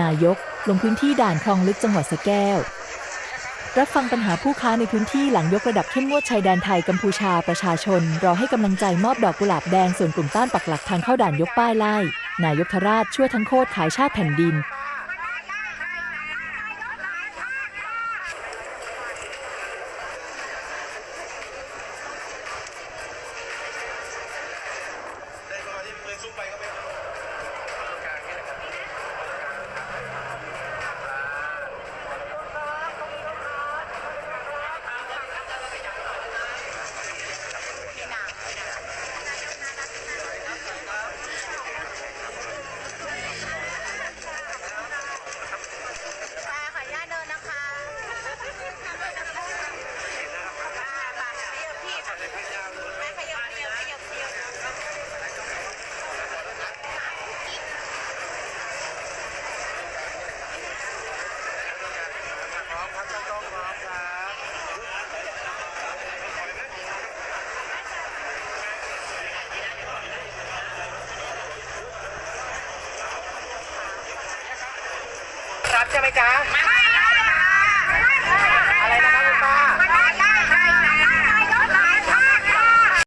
นายก ลงพื้นที่ด่านคลองลึกจังหวัดสแก้ว รับฟังปัญหาผู้ค้าในพื้นที่หลังยกระดับเข้มงวดชายแดนไทยกัมพูชาประชาชน รอให้กำลังใจมอบดอกกุหลาบแดงส่วนกลุ่มต้านปักหลักทางเข้าด่านยกป้ายไล่ นายกทราชช่วยทั้งโคตรขายชาติแผ่นดินค่ะ รับใช่ไหมจ๊ะ